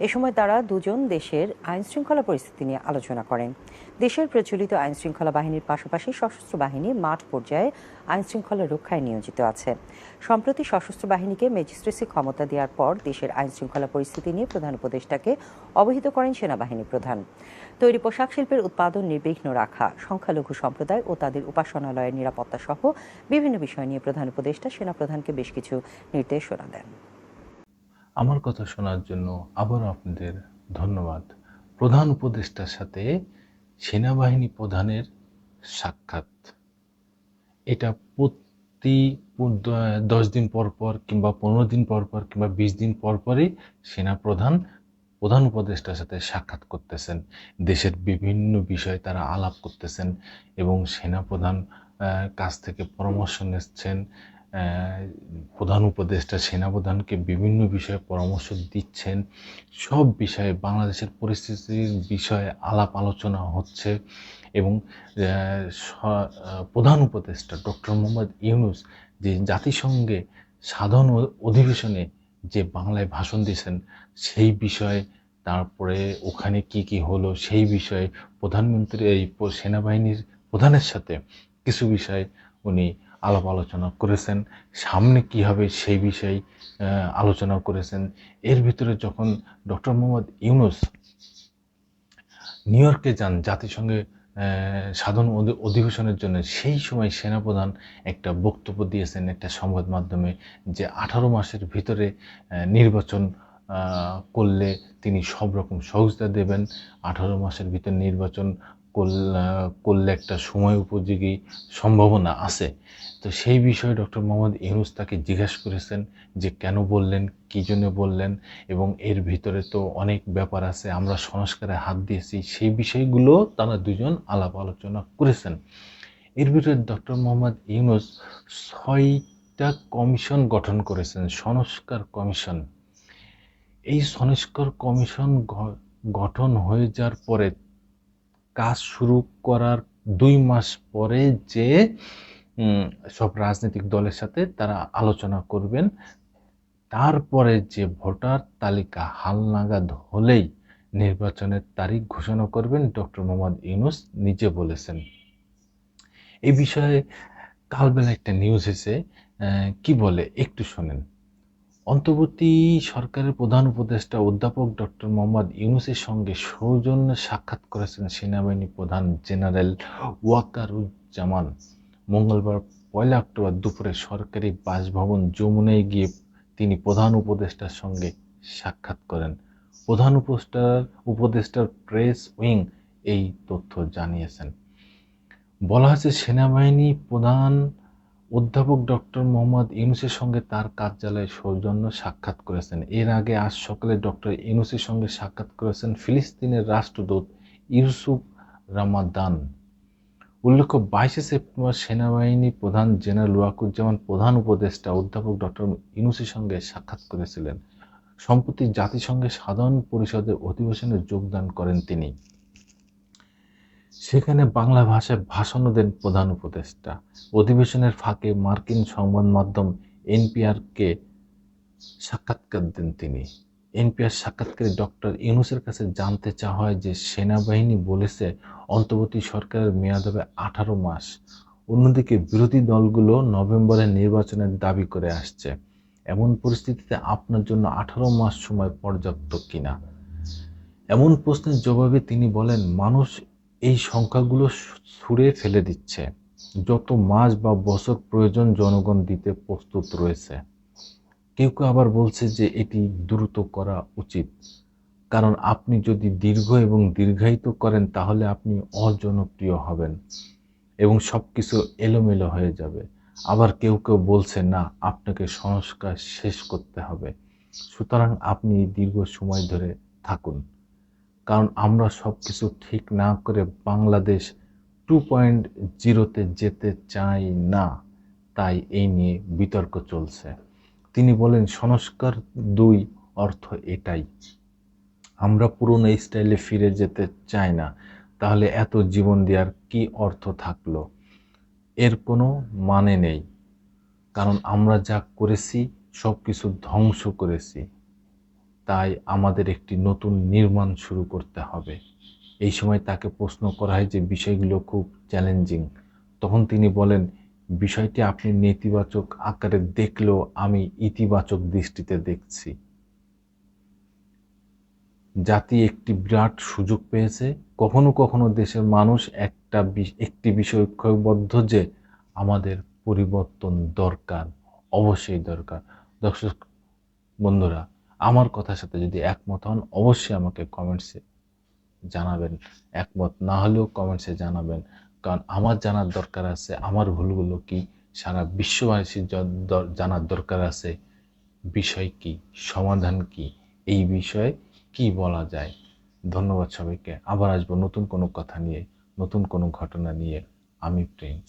এ সময় তারা দুজন দেশের আইন শৃঙ্খলা পরিস্থিতি নিয়ে আলোচনা করেন। দেশের প্রচলিত আইন শৃঙ্খলা বাহিনীর পাশাপাশি সশস্ত্র বাহিনী মাঠ পর্যায়ে আইন শৃঙ্খলা রক্ষায় নিয়োজিত আছে। সম্প্রতি সশস্ত্র বাহিনীকে ম্যাজিস্ট্রেসি ক্ষমতা দেওয়ার পর দেশের আইন শৃঙ্খলা পরিস্থিতি নিয়ে প্রধান উপদেষ্টাকে অবহিত করেন সেনাবাহিনী প্রধান। তৈরি পোশাক শিল্পের উৎপাদন, নির্বিঘ্ন রাখা, সংখ্যালঘু সম্প্রদায় ও তাদের উপাসনালয়ের নিরাপত্তা সহ বিভিন্ন বিষয় নিয়ে প্রধান উপদেষ্টা সেনাপ্রধানকে বেশ কিছু নির্দেশনা দেন। আমার কথা শোনার জন্য আবারও আপনাদের ধন্যবাদ। প্রধান উপদেষ্টার সাথে সেনাবাহিনী প্রধানের সাক্ষাৎ। এটা প্রতি দশ দিন পর পর কিংবা পনেরো দিন পর পর কিংবা বিশ দিন পর পরই সেনাপ্রধান প্রধান উপদেষ্টার সাথে সাক্ষাৎ করতেছেন। দেশের বিভিন্ন বিষয়ে তারা আলাপ করতেছেন এবং সেনাপ্রধান কাছ থেকে পরামর্শ নিচ্ছেন। প্রধান উপদেষ্টা, সেনাপ্রধানকে বিভিন্ন বিষয়ে পরামর্শ দিচ্ছেন। সব বিষয়ে বাংলাদেশের পরিস্থিতির বিষয়ে আলাপ আলোচনা হচ্ছে এবং প্রধান উপদেষ্টা ডক্টর মোহাম্মদ ইউনুস যে জাতিসংঘে সাধারণ অধিবেশনে যে বাংলায় ভাষণ দিয়েছেন, সেই বিষয়ে, তারপরে ওখানে কি কি হলো, সেই বিষয়ে প্রধানমন্ত্রী, এই সেনাবাহিনীর প্রধানের সাথে কিছু বিষয় উনি আলাপ আলোচনা করেছেন, সামনে কি হবে সেই বিষয়ে আলোচনা করেছেন। এর ভিতরে যখন ডক্টর মোহাম্মদ ইউনুস নিউ ইয়র্কে যান জাতিসংঘে সাধারণ অধিবেশনের জন্য, সেই সময় সেনাপ্রধান একটা বক্তব্য দিয়েছেন একটা সংবাদ মাধ্যমে যে আঠারো মাসের ভিতরে নির্বাচন করলে তিনি সব রকম সহযোগিতা দেবেন। আঠারো মাসের ভিতর নির্বাচন করল- একটা সময় উপযোগী সম্ভাবনা আছে। তো সেই বিষয়ে ডক্টর মোহাম্মদ ইউনুস তাকে জিজ্ঞাসা করেছেন যে কেন বললেন, কী জন্য বললেন এবং এর ভিতরে তো অনেক ব্যাপার আছে, আমরা সংস্কারে হাত দিয়েছি, সেই বিষয়গুলো তারা দুজন আলাপ আলোচনা করেছেন। এর ভিতরে ডক্টর মোহাম্মদ ইউনুস ছয়টা কমিশন গঠন করেছেন, সংস্কার কমিশন। এই সংস্কার কমিশন গঠন হয়ে যাওয়ার পরে কাজ শুরু করার দুই মাস পরে যে সব রাজনৈতিক দলের সাথে তারা আলোচনা করবেন, তারপরে যে ভোটার তালিকা হালনাগাদ হলেই নির্বাচনের তারিখ ঘোষণা করবেন ডক্টর মোহাম্মদ ইউনুস নিজে বলেছেন। এই বিষয়ে কালবেলা একটা নিউজ এসে কি বলে একটু শোনেন। অন্তর্বর্তী সরকারের প্রধান উপদেষ্টা অধ্যাপক ডক্টর মোহাম্মদ ইউনুসের সঙ্গে সৌজন্য সাক্ষাৎ করেছেন সেনাবাহিনী প্রধান জেনারেল ওয়াকারুজ্জামান। মঙ্গলবার পয়লা অক্টোবর দুপুরে সরকারি বাসভবন যমুনায় গিয়ে তিনি প্রধান উপদেষ্টার সঙ্গে সাক্ষাৎ করেন। প্রধান উপদেষ্টার উপদেষ্টার প্রেস উইং এই তথ্য জানিয়েছেন। বলা হয়েছে, সেনাবাহিনী প্রধান অধ্যাপক ডক্টর মোহাম্মদ ইউনুসের সঙ্গে তার কার্যালয়ে সৌজন্য সাক্ষাৎ করেছেন। এর আগে আজ সকালে ডক্টর ইউনুসের সঙ্গে সাক্ষাৎ করেছেন ফিলিস্তিনের রাষ্ট্রদূত ইউসুফ রামাদান। উল্লেখ্য, বাইশে সেপ্টেম্বর সেনাবাহিনী প্রধান জেনারেল ওয়াকুজ্জামান প্রধান উপদেষ্টা অধ্যাপক ডক্টর ইউনুসের সঙ্গে সাক্ষাৎ করেছিলেন। সম্প্রতি জাতিসংঘের সাধারণ পরিষদের অধিবেশনে যোগদান করেন তিনি। সেখানে বাংলা ভাষায় ভাষণও দেন প্রধান উপদেষ্টা। অধিবেশনের ফাঁকে মার্কিন সংবাদ মাধ্যম এনপিআরকে সাক্ষাৎকার দেন তিনি। এনপিআর সাক্ষাৎকারে ডক্টর ইউনুসের কাছে জানতে চাওয়া হয় যে সেনাবাহিনী বলেছে, অন্তর্বর্তী সরকারের মেয়াদ হবে আঠারো মাস। অন্যদিকে বিরোধী দলগুলো নভেম্বরে নির্বাচনের দাবি করে আসছে। এমন পরিস্থিতিতে আপনার জন্য আঠারো মাস সময় পর্যাপ্ত কিনা? এমন প্রশ্নের জবাবে তিনি বলেন, মানুষ এই সংখ্যাগুলো ছুঁড়ে ফেলে দিচ্ছে। যত মাস বা বছর প্রয়োজন জনগণ দিতে প্রস্তুত রয়েছে। কেউ কেউ আবার বলছে যে এটি দ্রুত করা উচিত। কারণ আপনি যদি দীর্ঘ এবং দীর্ঘায়িত করেন, তাহলে আপনি অজনপ্রিয় হবেন এবং সব কিছু এলোমেলো হয়ে যাবে। আবার কেউ কেউ বলছে, না, আপনাকে সংস্কার শেষ করতে হবে। সুতরাং আপনি দীর্ঘ সময় ধরে থাকুন। কারণ আমরা সব কিছু ঠিক না করে বাংলাদেশ টু পয়েন্ট জিরোতে যেতে চাই না, তাই এই নিয়ে বিতর্ক চলছে। তিনি বলেন, সংস্কার দুই অর্থ এটাই, আমরা পুরনো স্টাইলে ফিরে যেতে চাই না, তাহলে এত জীবন দেওয়ার কি অর্থ থাকল? এর কোনো মানে নেই, কারণ আমরা যা করেছি সব কিছু ধ্বংস করেছি। তাই আমাদের একটি নতুন নির্মাণ শুরু করতে হবে। এই সময় তাকে প্রশ্ন করা হয় যে বিষয়গুলো খুব চ্যালেঞ্জিং তখন তিনি বলেন, বিষয়টি আপনি নেতিবাচক আকারে দেখলেও আমি ইতিবাচক দৃষ্টিতে দেখছি। জাতি একটি বিরাট সুযোগ পেয়েছে। কখনো কখনো দেশের মানুষ একটা একটি বিষয় ঐক্যবদ্ধ যে আমাদের পরিবর্তন দরকার, অবশ্যই দরকার। দর্শক, বন্ধুরা আমার কথার সাথে যদি একমত হন, অবশ্যই আমাকে কমেন্টসে জানাবেন। একমত না হলেও কমেন্টসে জানাবেন। কারণ আমার জানার দরকার আছে, আমার ভুলগুলো কি? সারা বিশ্ববাসীর জানার দরকার আছে। বিষয় কি? সমাধান কি? এই বিষয়ে কি বলা যায়? ধন্যবাদ সবাইকে। আবার আসব নতুন কোনো কথা নিয়ে, নতুন কোনো ঘটনা নিয়ে। আমি প্রিন্স।